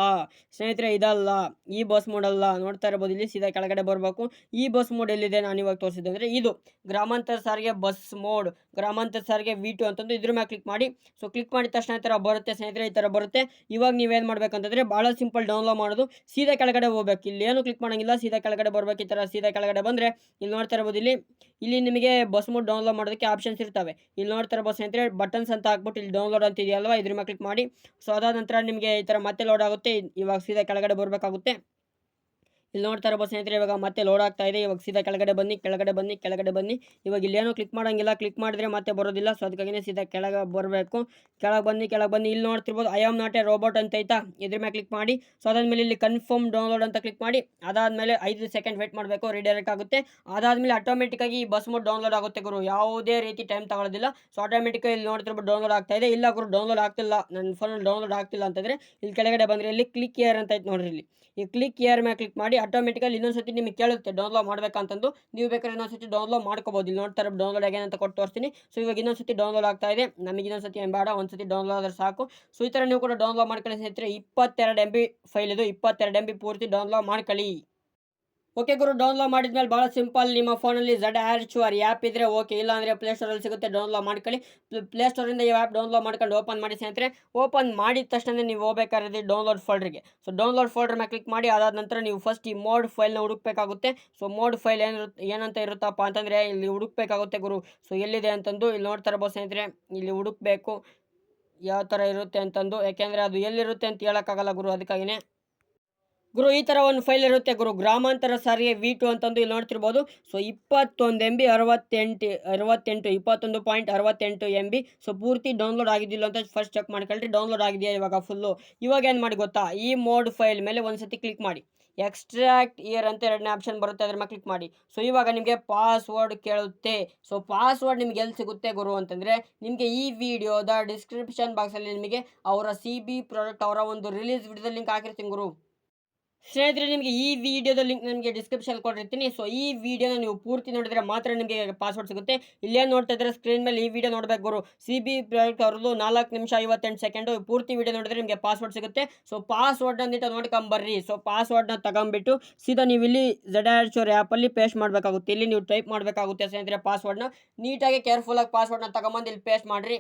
ಸ್ನೇಹಿತರೆ, ಇದಲ್ಲ. ಈ ಬಸ್ ಮೋಡ್ ಅಲ್ಲ. ನೋಡ್ತಾ ಇರ್ಬೋದು, ಇಲ್ಲಿ ಸೀದಾ ಕೆಳಗಡೆ ಬರಬೇಕು. ಈ ಬಸ್ ಮೋಡ್ ಎಲ್ಲಿದೆ ನಾನು ಇವಾಗ ತೋರಿಸಿದೆ ಅಂದರೆ ಇದು. ಗ್ರಾಮಾಂತರ ಸಾರಿಗೆ ಬಸ್ ಮೋಡ್ ಗ್ರಾಮಾಂತರ ಸಾರಿಗೆ ವಿ ಟು ಅಂತಂದು ಇದ್ರ ಮೇಲೆ ಕ್ಲಿಕ್ ಮಾಡಿ. ಸೊ ಕ್ಲಿಕ್ ಮಾಡಿದ ತಕ್ಷಣ ಈ ಥರ ಬರುತ್ತೆ ಸ್ನೇಹಿತರೆ, ಈ ಥರ ಬರುತ್ತೆ. ಇವಾಗ ನೀವೇನು ಮಾಡಬೇಕಂತಂದರೆ ಭಾಳ ಸಿಂಪಲ್ ಡೌನ್ಲೋಡ್ ಮಾಡೋದು. ಸೀದಾ ಕೆಳಗಡೆ ಹೋಗ್ಬೇಕು. ಇಲ್ಲಿ ಏನು ಕ್ಲಿಕ್ ಮಾಡೋಂಗಿಲ್ಲ. ಸೀದಾ ಕೆಳಗಡೆ ಬರಬೇಕು. ಈ ಥರ ಸೀದಾ ಕೆಳಗಡೆ ಬಂದರೆ, ಇಲ್ಲಿ ನೋಡ್ತಾ ಇರ್ಬೋದು, ಇಲ್ಲಿ ಇಲ್ಲಿ ನಿಮಗೆ ಬಸ್ ಮೋಡ್ ಡೌನ್ಲೋಡ್ ಮಾಡೋದಕ್ಕೆ ಆಪ್ಷನ್ಸ್ ಇರ್ತವೆ. ಇಲ್ಲಿ ನೋಡ್ತಾರೆ ಬಸ್ ಸ್ನೇಹಿತರೆ ಬಟನ್ಸ್ ಅಂತ ಹಾಕ್ಬಿಟ್ಟು ಇಲ್ಲಿ ಡೌನ್ಲೋಡ್ ಅಂತ ಇದೆಯಲ್ವಾ? ಇದ್ರ ಮೇಲೆ ಕ್ಲಿಕ್ ಮಾಡಿ. ಸೊ ಅದಾದ ನಂತರ ನಿಮಗೆ ಈ ಥರ ಮತ್ತೆ ಲೋಡ್ ಆಗುತ್ತೆ. ಇವಾಗ ಸೀದಾ ಕೆಳಗಡೆ ಬರಬೇಕಾಗುತ್ತೆ. ಇಲ್ಲಿ ನೋಡ್ತಾ ಇರೋ ಸ್ನೇಹಿತರೆ, ಇವಾಗ ಮತ್ತೆ ಲೋಡ್ ಆಗ್ತಾ ಇದೆ. ಇವಾಗ ಸೀದಾ ಕೆಳಗಡೆ ಬನ್ನಿ ಕೆಳಗಡೆ ಬನ್ನಿ ಕೆಳಗಡೆ ಬನ್ನಿ. ಇವಾಗ ಇಲ್ಲೇನೋ ಕ್ಲಿಕ್ ಮಾಡೋಂಗಿಲ್ಲ. ಕ್ಲಿಕ್ ಮಾಡಿದ್ರೆ ಮತ್ತೆ ಬರೋದಿಲ್ಲ. ಸೊ ಅದಕ್ಕಾಗಿನೇ ಸೀದಾ ಕೆಳಗೆ ಬರಬೇಕು. ಕೆಳಗೆ ಬನ್ನಿ ಕೆಳಗೆ ಬನ್ನಿ. ಇಲ್ಲಿ ನೋಡ್ತಿರ್ಬೋದು I am not a robot ಅಂತ ಐತಾ? ಇದ್ರ ಮೇಲೆ ಕ್ಲಿಕ್ ಮಾಡಿ. ಸೊ ಅದಾದ್ಮೇಲೆ ಇಲ್ಲಿ ಕನ್ಫರ್ಮ್ ಡೌನ್ಲೋಡ್ ಅಂತ ಕ್ಲಿಕ್ ಮಾಡಿ. ಅದಾದಮೇಲೆ ಐದು ಸೆಕೆಂಡ್ ವೇಟ್ ಮಾಡಬೇಕು. ರಿಡೈರೆಕ್ಟ್ ಆಗುತ್ತೆ. ಅದಾದಮೇಲೆ ಆಟೋಮೆಟಿಕ್ಕಾಗಿ ಈ ಬಸ್ ಮೋಡ್ ಡೌನ್ಲೋಡ್ ಆಗುತ್ತೆ ಗುರು. ಯಾವುದೇ ರೀತಿ ಟೈಮ್ ತಗೊಳ್ಳೋದಿಲ್ಲ ಸೊ ಆಟೋಮೆಟಿಕ್ಕಾಗಿ ಇಲ್ಲಿ ನೋಡ್ತಿರ್ಬೋದು ಡೌನ್ಲೋಡ್ ಆಗ್ತಾ ಇದೆ. ಇಲ್ಲ ಗುರು ಡೌನ್ಲೋಡ್ ಆಗ್ತಿಲ್ಲ. ನನ್ನ ಫೋನಲ್ಲಿ ಡೌನ್ಲೋಡ್ ಆಗ್ತಿಲ್ಲ ಅಂತಂದರೆ, ಇಲ್ಲಿ ಕೆಳಗಡೆ ಬಂದರೆ ಇಲ್ಲಿ ಕ್ಲಿಕ್ ಇಯರ್ ಅಂತ ಐತೆ ನೋಡ್ರಿ ಇಲ್ಲಿ. ಈ ಕ್ಲಿಕ್ ಇಯರ್ ಮೇಲೆ ಕ್ಲಿಕ್ ಮಾಡಿ ಆಟೋಮೆಟಿಕಲಿ ಇನ್ನೊಂದು ಸತಿ ನಿಮಗೆ ಕೇಳುತ್ತೆ ಡೌನ್ಲೋಡ್ ಮಾಡಬೇಕಂತಂದು. ನೀವು ಬೇಕಾದ್ರೆ ಇನ್ನೊಂದು ಸತಿ ಡೌನ್ಲೋಡ್ ಮಾಡ್ಕೋಬೋದು. ಇಲ್ಲಿ ನೋಡ್ತಾರೆ ಡೌನ್ಲೋಡ್ ಆಗ್ಯಾನ ಅಂತ ಕೊಟ್ಟು ತೋರಿಸ್ತೀನಿ. ಸೊ ಇವಾಗ ಇನ್ನೊಂದು ಸತಿ ಡೌನ್ಲೋಡ್ ಆಗ್ತಾ ಇದೆ. ನಮಗೆ ಇನ್ನೊಂದು ಸತಿ ಏನು ಬೇಡ, ಒಂದು ಸತಿ ಡೌನ್ಲೋಡ್ ಆದರೆ ಸಾಕು. ಸೊ ಈ ಥರ ನೀವು ಕೂಡ ಡೌನ್ಲೋಡ್ ಮಾಡ್ಕೊಳ್ಳಿ ಸ್ನೇಹಿತರೆ. ಇಪ್ಪತ್ತೆರಡು ಎಂ ಬಿ ಫೈಲ್ ಇದು. ಇಪ್ಪತ್ತೆರಡು ಎಂ ಬಿ ಪೂರ್ತಿ ಡೌನ್ಲೋಡ್ ಮಾಡ್ಕೊಳ್ಳಿ. ಓಕೆ ಗುರು ಡೌನ್ಲೋಡ್ ಮಾಡಿದ್ಮೇಲೆ ಭಾಳ ಸಿಂಪಲ್ ನಿಮ್ಮ ಫೋನಲ್ಲಿ Z archiver app ಇದ್ದರೆ ಓಕೆ. ಇಲ್ಲ ಅಂದರೆ ಪ್ಲೇಸ್ಟೋರಲ್ಲಿ ಸಿಗುತ್ತೆ ಡೌನ್ಲೋಡ್ ಮಾಡ್ಕೊಳ್ಳಿ. ಪ್ಲೇಸ್ಟೋರಿಂದ ಈ ಆ್ಯಪ್ ಡೌನ್ಲೋಡ್ ಮಾಡ್ಕೊಂಡು ಓಪನ್ ಮಾಡಿ ಸ್ನೇಹಿತರೆ. ಓಪನ್ ಮಾಡಿದ ತಕ್ಷಣ ನೀವು ಹೋಗ್ಬೇಕಾದ್ರೆ ಡೌನ್ಲೋಡ್ ಫೋಲ್ಡ್ರಿಗೆ ಸೊ ಡೌನ್ಲೋಡ್ ಫೋಲ್ಡರ್ ಮೇಲೆ ಕ್ಲಿಕ್ ಮಾಡಿ, ಅದಾದ ನಂತರ ನೀವು ಫಸ್ಟ್ ಈ ಮೋಡ್ ಫೈಲ್ನ ಹುಡುಕಬೇಕಾಗುತ್ತೆ. ಸೊ ಮೋಡ್ ಫೈಲ್ ಏನು ಏನಂತ ಇರುತ್ತಪ್ಪ ಅಂತಂದರೆ ಇಲ್ಲಿ ಹುಡುಕಬೇಕಾಗುತ್ತೆ ಗುರು. ಸೊ ಎಲ್ಲಿದೆ ಅಂತಂದು ಇಲ್ಲಿ ನೋಡ್ತಾ ಇರ್ಬೋದು ಸ್ನೇಹಿತರೆ. ಇಲ್ಲಿ ಹುಡುಕಬೇಕು. ಯಾವ ಥರ ಇರುತ್ತೆ ಅಂತಂದು. ಯಾಕೆಂದರೆ ಅದು ಎಲ್ಲಿರುತ್ತೆ ಅಂತ ಹೇಳೋಕ್ಕಾಗಲ್ಲ ಗುರು, ಅದಕ್ಕಾಗಿನೇ. ಗುರು, ಈ ಥರ ಒಂದು ಫೈಲ್ ಇರುತ್ತೆ. ಗುರು, ಗ್ರಾಮಾಂತರ ಸಾರಿಗೆ ವಿ ಟು ಅಂತಂದು ಇಲ್ಲಿ ನೋಡ್ತಿರ್ಬೋದು. ಸೊ ಇಪ್ಪತ್ತೊಂದು ಎಂ ಬಿ ಅರವತ್ತೆಂಟು ಅರವತ್ತೆಂಟು, ಇಪ್ಪತ್ತೊಂದು ಪಾಯಿಂಟ್ ಅರವತ್ತೆಂಟು ಎಂ ಬಿ ಸೊ ಪೂರ್ತಿ ಡೌನ್ಲೋಡ್ ಆಗಿದ್ದಿಲ್ಲ ಅಂತ ಫಸ್ಟ್ ಚೆಕ್ ಮಾಡ್ಕೊಳ್ರಿ. ಡೌನ್ಲೋಡ್ ಆಗಿದೆಯಾ ಇವಾಗ ಫುಲ್ಲು ಇವಾಗ ಏನು ಮಾಡಿ ಗೊತ್ತಾ? ಈ ಮೋಡ್ ಫೈಲ್ ಮೇಲೆ ಒಂದು ಸತಿ ಕ್ಲಿಕ್ ಮಾಡಿ. ಎಕ್ಸ್ಟ್ರಾಕ್ಟ್ ಇಯರ್ ಅಂತ ಎರಡನೇ ಆಪ್ಷನ್ ಬರುತ್ತೆ. ಅದ್ರ ಮೇಲೆ ಕ್ಲಿಕ್ ಮಾಡಿ. ಸೊ ಇವಾಗ ನಿಮಗೆ ಪಾಸ್ವರ್ಡ್ ಕೇಳುತ್ತೆ. ಸೊ ಪಾಸ್ವರ್ಡ್ ನಿಮ್ಗೆ ಎಲ್ಲಿ ಸಿಗುತ್ತೆ ಗುರು ಅಂತಂದರೆ, ನಿಮಗೆ ಈ ವಿಡಿಯೋದ ಡಿಸ್ಕ್ರಿಪ್ಷನ್ ಬಾಕ್ಸಲ್ಲಿ ನಿಮಗೆ ಅವರ ಸಿ ಬಿ ಪ್ರಾಡಕ್ಟ್ ಅವರ ಒಂದು ರಿಲೀಸ್ ವಿಡಿಯೋದಲ್ಲಿ ಲಿಂಕ್ ಹಾಕಿರ್ತೀನಿ ಗುರು. ಸ್ನೇಹಿತರೆ, ನಿಮಗೆ ಈ ವಿಡಿಯೋದ ಲಿಂಕ್ ನಿಮಗೆ ಡಿಸ್ಕ್ರಿಪ್ಷನ್ ಕೊಟ್ಟಿರ್ತೀನಿ. ಸೊ ಈ ವಿಡಿಯೋನ ನೀವು ಪೂರ್ತಿ ನೋಡಿದ್ರೆ ಮಾತ್ರ ನಿಮಗೆ ಪಾಸ್ವರ್ಡ್ ಸಿಗುತ್ತೆ. ಇಲ್ಲೇ ನೋಡ್ತಾ ಇದ್ರೆ ಸ್ಕ್ರೀನ್ ಮೇಲೆ ಈ ವಿಡಿಯೋ ನೋಡಬೇಕು ಗುರು. ಸಿ ಬಿ ಪ್ರಾಜೆಕ್ಟ್ ಅವ್ರದ್ದು ನಾಲ್ಕು ನಿಮಿಷ ಐವತ್ತೆಂಟು ಸೆಕೆಂಡು ಪೂರ್ತಿ ವಿಡಿಯೋ ನೋಡಿದ್ರೆ ನಿಮಗೆ ಪಾಸ್ವರ್ಡ್ ಸಿಗುತ್ತೆ. ಸೊ ಪಾಸ್ವರ್ಡ್ನ ನೀಟ ನೋಡ್ಕೊಂಬರ್ರಿ. ಸೊ ಪಾಸ್ವರ್ಡ್ನ ತಗೊಂಬಿಟ್ಟು ಸೀದಾ ನೀವು ಇಲ್ಲಿ ಶೋರ್ ಆ್ಯಪಲ್ಲಿ ಪೇಸ್ಟ್ ಮಾಡಬೇಕಾಗುತ್ತೆ. ಇಲ್ಲಿ ನೀವು ಟೈಪ್ ಮಾಡಬೇಕಾಗುತ್ತೆ ಸ್ನೇಹಿತರೆ ಪಾಸ್ವರ್ಡ್ನ ನೀಟಾಗಿ ಕೇರ್ಫುಲ್ಲಾಗಿ ಪಾಸ್ವರ್ಡ್ನ ತಗೊಂಬಂದು ಇಲ್ಲಿ ಪೇಸ್ಟ್ ಮಾಡಿರಿ.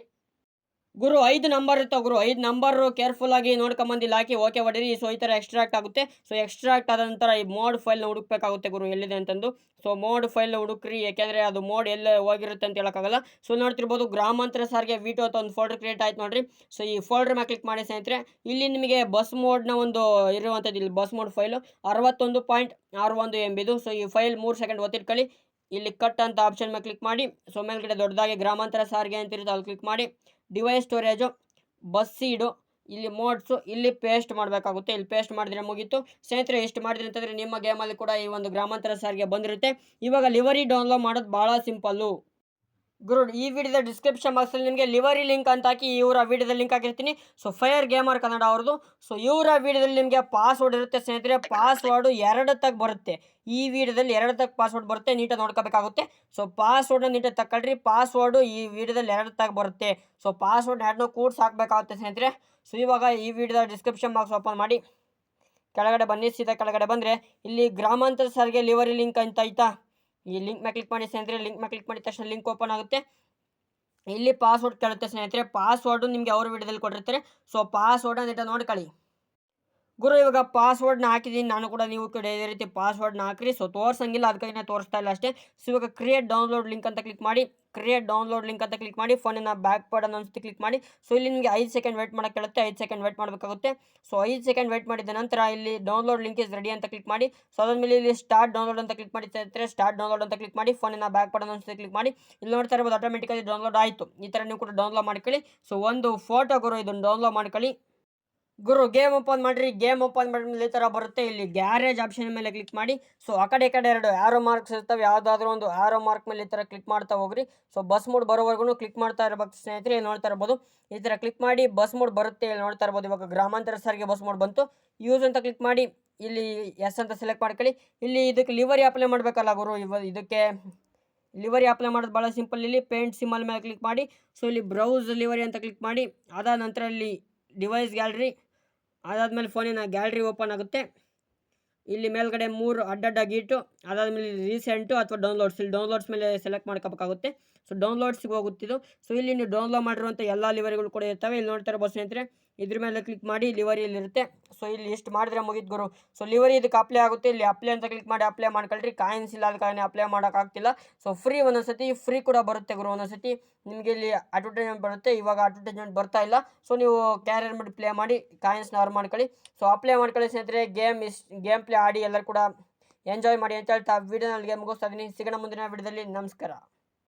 ಗುರು, ಐದು ನಂಬರ್ ಇರ್ತಾವೆ ಗುರು. ಐದು ನಂಬರು ಕೇರ್ಫುಲ್ ಆಗಿ ನೋಡ್ಕೊಂಬಂದು ಇಲ್ಲಿ ಹಾಕಿ ಓಕೆ ಹೊಡೀರಿ ಸೊ ಈ ಥರ ಎಕ್ಸ್ಟ್ರಾಕ್ಟ್ ಆಗುತ್ತೆ. ಸೊ ಎಕ್ಸ್ಟ್ರಾಕ್ಟ್ ಆದ ನಂತರ ಈ ಮೋಡ್ ಫೈಲ್ನ ಹುಡುಕ್ಬೇಕಾಗುತ್ತೆ ಗುರು, ಎಲ್ಲಿದೆ ಅಂತಂದು. ಸೊ ಮೋಡ್ ಫೈಲ್ನ ಹುಡುಕ್ರಿ. ಯಾಕೆಂದರೆ ಅದು ಮೋಡ್ ಎಲ್ಲ ಹೋಗಿರುತ್ತೆ ಅಂತ ಹೇಳೋಕ್ಕಾಗಲ್ಲ. ಸೊ ನೋಡ್ತಿರ್ಬೋದು ಗ್ರಾಮಾಂತರ ಸಾರಿಗೆ ವಿಟೋ ಅಂತ ಒಂದು ಫೋಲ್ಡರ್ ಕ್ರಿಯೇಟ್ ಆಯ್ತು ನೋಡ್ರಿ. ಸೊ ಈ ಫೋಲ್ಡರ್ ಮೇಲೆ ಕ್ಲಿಕ್ ಮಾಡಿ ಸ್ನೇಹಿತರೆ. ಇಲ್ಲಿ ನಿಮಗೆ ಬಸ್ ಮೋಡ್ನ ಒಂದು ಇರುವಂಥದ್ದು ಇಲ್ಲಿ ಬಸ್ ಮೋಡ್ ಫೈಲು ಅರವತ್ತೊಂದು ಪಾಯಿಂಟ್ ಆರು ಒಂದು ಎಂ ಬಿದು ಸೊ ಈ ಫೈಲ್ ಮೂರು ಸೆಕೆಂಡ್ ಒತ್ತಿಟ್ಕೊಳ್ಳಿ ಇಲ್ಲಿ ಕಟ್ ಅಂತ ಆಪ್ಷನ್ ಮೇಲೆ ಕ್ಲಿಕ್ ಮಾಡಿ. ಸೊ ಮೇಲ್ಗಡೆ ದೊಡ್ಡದಾಗಿ ಗ್ರಾಮಾಂತರ ಸಾರಿಗೆ ಅಂತಿರುತ್ತೆ ಅಲ್ಲಿ ಕ್ಲಿಕ್ ಮಾಡಿ. ಡಿವೈಸ್ ಸ್ಟೋರೇಜು ಬಸ್ ಸೀಡು ಇಲ್ಲಿ ಮೋಡ್ಸು ಇಲ್ಲಿ ಪೇಸ್ಟ್ ಮಾಡಬೇಕಾಗುತ್ತೆ. ಇಲ್ಲಿ ಪೇಸ್ಟ್ ಮಾಡಿದ್ರೆ ಮುಗೀತು. ಸ್ನೇಹಿತರೆ, ಇಷ್ಟು ಮಾಡಿದ್ರೆ ಅಂತಂದರೆ ನಿಮ್ಮ ಗೇಮಲ್ಲಿ ಕೂಡ ಈ ಒಂದು ಗ್ರಾಮಾಂತರ ಸಾರಿಗೆ ಬಂದಿರುತ್ತೆ. ಇವಾಗ ಲಿವರಿ ಡೌನ್ಲೋಡ್ ಮಾಡೋದು ಭಾಳ ಸಿಂಪಲ್ಲು ಗುರು, ಈ ವಿಡಿಯೋದ ಡಿಸ್ಕ್ರಿಪ್ಷನ್ ಬಾಕ್ಸಲ್ಲಿ ನಿಮಗೆ ಲಿವರಿ ಲಿಂಕ್ ಅಂತ ಹಾಕಿ ಇವರ ವಿಡಿಯೋದ ಲಿಂಕ್ ಹಾಕಿರ್ತೀನಿ. ಸೊ ಫೈರ್ ಗೇಮರ್ ಕನ್ನಡ ಅವ್ರದ್ದು. ಸೊ ಇವರ ವಿಡಿಯೋದಲ್ಲಿ ನಿಮಗೆ ಪಾಸ್ವರ್ಡ್ ಇರುತ್ತೆ. ಸ್ನೇಹಿತರೆ ಪಾಸ್ವರ್ಡು ಎರಡು ತಗ್ ಬರುತ್ತೆ. ಈ ವಿಡಿಯೋದಲ್ಲಿ ಎರಡು ತಕ್ಕ ಪಾಸ್ವರ್ಡ್ ಬರುತ್ತೆ. ನೀಟಾಗಿ ನೋಡ್ಕೋಬೇಕಾಗುತ್ತೆ. ಸೊ ಪಾಸ್ವರ್ಡ್ನ ನೀಟಾಗಿ ತಕ್ಕೊಳ್ರಿ. ಪಾಸ್ವರ್ಡು ಈ ವಿಡಿಯೋದಲ್ಲಿ ಎರಡು ತಗ್ ಬರುತ್ತೆ. ಸೊ ಪಾಸ್ವರ್ಡ್ ಎರಡನ್ನೂ ಕೂಡ್ಸ್ ಹಾಕಬೇಕಾಗುತ್ತೆ ಸ್ನೇಹಿತರೆ. ಸೊ ಇವಾಗ ಈ ವಿಡಿಯೋದ ಡಿಸ್ಕ್ರಿಪ್ಷನ್ ಬಾಕ್ಸ್ ಓಪನ್ ಮಾಡಿ. ಕೆಳಗಡೆ ಬನ್ನಿ. ಸೀದಾ ಕೆಳಗಡೆ ಬಂದರೆ ಇಲ್ಲಿ ಗ್ರಾಮಾಂತರ ಸಾರಿಗೆ ಲಿವರಿ ಲಿಂಕ್ ಅಂತ ಐತಾ? ಈ ಲಿಂಕ್ ಮೇಲೆ ಕ್ಲಿಕ್ ಮಾಡಿ ಸ್ನೇಹಿತರೆ ಲಿಂಕ್ ಮೇಲೆ ಕ್ಲಿಕ್ ಮಾಡಿದ ತಕ್ಷಣ ಲಿಂಕ್ ಓಪನ್ ಆಗುತ್ತೆ. ಇಲ್ಲಿ ಪಾಸ್ವರ್ಡ್ ಕೇಳುತ್ತೆ ಸ್ನೇಹಿತರೆ ಪಾಸ್ವರ್ಡು ನಿಮಗೆ ಅವ್ರ ವಿಡಿಯೋದಲ್ಲಿ ಕೊಟ್ಟಿರ್ತಾರೆ. ಸೊ ಪಾಸ್ವರ್ಡ್ ಅಂತ ನೋಡ್ಕೊಳ್ಳಿ ಗುರು, ಇವಾಗ ಪಾಸ್ವರ್ಡ್ನ ಹಾಕಿದ್ದೀನಿ ನಾನು ಕೂಡ ನೀವು ಕೂಡ ಇದೇ ರೀತಿ ಪಾಸ್ವರ್ಡ್ನ ಹಾಕ್ರಿ. ಸೊ ತೋರ್ಸಂಗಿಲ್ಲ. ಅದಕ್ಕಾಗಿ ತೋರಿಸ್ತಾ ಇಲ್ಲ ಅಷ್ಟೇ. ಸೊ ಇವಾಗ ಕ್ರಿಯೇಟ್ ಡೌನ್ಲೋಡ್ ಲಿಂಕ್ ಅಂತ ಕ್ಲಿಕ್ ಮಾಡಿ. ಕ್ರಿಯೇಟ್ ಡೌನ್ಲೋಡ್ ಲಿಂಕ್ ಅಂತ ಕ್ಲಿಕ್ ಮಾಡಿ. ಫೋನಿನ ಬ್ಯಾಕ್ ಬಟನ್ ಅನ್ಸುತ್ತೆ ಕ್ಲಿಕ್ ಮಾಡಿ. ಸೊ ಇಲ್ಲಿ ನಿಮಗೆ ಐದು ಸೆಕೆಂಡ್ ವೇಟ್ ಮಾಡೋಕ್ಕೆ ಕೇಳುತ್ತೆ ಐದು ಸೆಕೆಂಡ್ ವೇಟ್ ಮಾಡಬೇಕಾಗುತ್ತೆ. ಸೊ ಐದು ಸೆಕೆಂಡ್ ವೇಟ್ ಮಾಡಿದ ನಂತರ ಇಲ್ಲಿ ಡೌನ್ಲೋಡ್ ಲಿಂಕ್ ಇಸ್ ರೆಡಿ ಅಂತ ಕ್ಲಿಕ್ ಮಾಡಿ. ಸೊ ಮೇಲೆ ಇಲ್ಲಿ ಸ್ಟಾರ್ಟ್ ಡೌನ್ಲೋಡ್ ಅಂತ ಕ್ಲಿಕ್ ಮಾಡಿ. ಸ್ನೇಹಿತರೆ ಸ್ಟಾರ್ಟ್ ಡೌನ್ಲೋಡ್ ಅಂತ ಕ್ಲಿಕ್ ಮಾಡಿ. ಫೋನಿನ ಬ್ಯಾಕ್ ಬಟನ್ ಅನ್ಸುತ್ತೆ ಕ್ಲಿಕ್ ಮಾಡಿ. ಇಲ್ಲಿ ನೋಡ್ತಾ ಇರ್ಬೋದು ಆಟೋಮೆಟಿಕಲಿ ಡೌನ್ಲೋಡ್ ಆಯಿತು. ಈ ಥರ ನೀವು ಕೂಡ ಡೌನ್ಲೋಡ್ ಮಾಡ್ಕೊಳ್ಳಿ. ಸೊ ಒಂದು ಫೋಟೋ ಗುರು, ಇದನ್ನು ಡೌನ್ಲೋಡ್ ಮಾಡ್ಕೊಳ್ಳಿ. ಗುರು ಗೇಮ್ ಓಪನ್ ಮಾಡಿರಿ ಗೇಮ್ ಓಪನ್ ಮಾಡಿದ್ಮೇಲೆ ಈ ಥರ ಬರುತ್ತೆ. ಇಲ್ಲಿ ಗ್ಯಾರೇಜ್ ಆಪ್ಷನ್ ಮೇಲೆ ಕ್ಲಿಕ್ ಮಾಡಿ. ಸೊ ಆ ಕಡೆ ಕಡೆ ಎರಡು ಆರೋ ಮಾರ್ಕ್ಸ್ ಇರ್ತವೆ. ಯಾವುದಾದ್ರೂ ಒಂದು ಆರೋ ಮಾರ್ಕ್ ಮೇಲೆ ಈ ಥರ ಕ್ಲಿಕ್ ಮಾಡ್ತಾ ಹೋಗ್ರಿ. ಸೊ ಬಸ್ ಮೋಡ್ ಬರೋವರೆಗೂ ಕ್ಲಿಕ್ ಮಾಡ್ತಾ ಇರಬೇಕು ಸ್ನೇಹಿತರೆ. ನೋಡ್ತಾ ಇರ್ಬೋದು. ಈ ಥರ ಕ್ಲಿಕ್ ಮಾಡಿ ಬಸ್ ಮೋಡ್ ಬರುತ್ತೆ. ಇಲ್ಲಿ ನೋಡ್ತಾ ಇರ್ಬೋದು. ಇವಾಗ ಗ್ರಾಮಾಂತರ ಸಾರಿಗೆ ಬಸ್ ಮೋಡ್ ಬಂತು. ಯೂಸ್ ಅಂತ ಕ್ಲಿಕ್ ಮಾಡಿ. ಇಲ್ಲಿ ಎಸ್ ಅಂತ ಸೆಲೆಕ್ಟ್ ಮಾಡ್ಕೊಳ್ಳಿ. ಇಲ್ಲಿ ಇದಕ್ಕೆ ಲಿವರಿ ಅಪ್ಲೈ ಮಾಡಬೇಕಲ್ಲ ಗುರು. ಇವ ಇದಕ್ಕೆ ಲಿವರಿ ಅಪ್ಲೈ ಮಾಡೋದು ಭಾಳ ಸಿಂಪಲ್ ಇಲ್ಲಿ ಪೇಂಟ್ ಸಿಮಲ್ ಮೇಲೆ ಕ್ಲಿಕ್ ಮಾಡಿ. ಸೊ ಇಲ್ಲಿ ಬ್ರೌಸ್ ಲಿವರಿ ಅಂತ ಕ್ಲಿಕ್ ಮಾಡಿ. ಅದಾದ ನಂತರ ಇಲ್ಲಿ ಡಿವೈಸ್ ಗ್ಯಾಲ್ರಿ ಅದಾದಮೇಲೆ ಫೋನಿನ ಗ್ಯಾಲ್ರಿ ಓಪನ್ ಆಗುತ್ತೆ. ಇಲ್ಲಿ ಮೇಲ್ಗಡೆ ಮೂರು ಅಡ್ಡಡ್ಡ ಗೀಟು, ಅದಾದಮೇಲೆ ರೀಸೆಂಟು ಅಥವಾ ಡೌನ್ಲೋಡ್ಸ್ ಇಲ್ಲಿ ಡೌನ್ಲೋಡ್ಸ್ ಮೇಲೆ ಸೆಲೆಕ್ಟ್ ಮಾಡ್ಕೋಬೇಕಾಗುತ್ತೆ. ಸೊ ಡೌನ್ಲೋಡ್ಸ್ಗೆ ಹೋಗುತ್ತಿದ್ದು ಸೊ ಇಲ್ಲಿ ನೀವು ಡೌನ್ಲೋಡ್ ಮಾಡಿರುವಂಥ ಎಲ್ಲ ಲಿವರಿಗಳು ಕೂಡ ಇರ್ತವೆ. ಇಲ್ಲಿ ನೋಡ್ತಾರೆ ಬಸ್ ಸ್ನೇಹಿತರೆ, ಇದ್ರ ಮೇಲೆ ಕ್ಲಿಕ್ ಮಾಡಿ ಲಿವರಿ ಇಲ್ಲಿರುತ್ತೆ ಸೊ ಇಲ್ಲಿ ಇಷ್ಟು ಮಾಡಿದ್ರೆ ಮುಗಿದ್ ಗುರು. ಸೊ ಲಿವರಿ ಇದಕ್ಕೆ ಅಪ್ಲೈ ಆಗುತ್ತೆ. ಇಲ್ಲಿ ಅಪ್ಲೈ ಅಂತ ಕ್ಲಿಕ್ ಮಾಡಿ ಅಪ್ಲೈ ಮಾಡ್ಕೊಳ್ರಿ. ಕಾಯಿನ್ಸ್ ಇಲ್ಲ ಅದಕ್ಕೆ ಅಪ್ಲೈ ಮಾಡೋಕ್ಕಾಗ್ತಿಲ್ಲ ಸೊ ಫ್ರೀ ಒಂದೊಂದ್ಸತಿ ಫ್ರೀ ಕೂಡ ಬರುತ್ತೆ ಗುರು ಒಂದೊಂದ್ಸತಿ. ನಿಮಗೆ ಇಲ್ಲಿ ಅಡ್ವರ್ಟೈಸ್ಮೆಂಟ್ ಬರುತ್ತೆ. ಇವಾಗ ಅಡ್ವರ್ಟೈಸ್ಮೆಂಟ್ ಬರ್ತಾ ಇಲ್ಲ. ಸೊ ನೀವು ಕ್ಯಾರಿಯರ್ ಮಾಡಿ ಪ್ಲೇ ಮಾಡಿ ಕಾಯಿನ್ಸ್ನ ಅವ್ರು ಮಾಡ್ಕೊಳ್ಳಿ. ಸೊ ಅಪ್ಲೈ ಮಾಡ್ಕೊಳ್ಳಿ ಸ್ನೇಹಿತರೆ. ಗೇಮ್ ಇಸ್ ಗೇಮ್ ಪ್ಲೇ ಆಡಿ ಎಲ್ಲರೂ ಕೂಡ ಎಂಜಾಯ್ ಮಾಡಿ ಅಂತ ಹೇಳ್ತಾ ವಿಡಿಯೋನಲ್ಲಿ ಮುಗಿಸ್ತಾ ಇದ್ದೀನಿ. ಸಿಗೋಣ ಮುಂದಿನ ವಿಡಿಯೋದಲ್ಲಿ. ನಮಸ್ಕಾರ.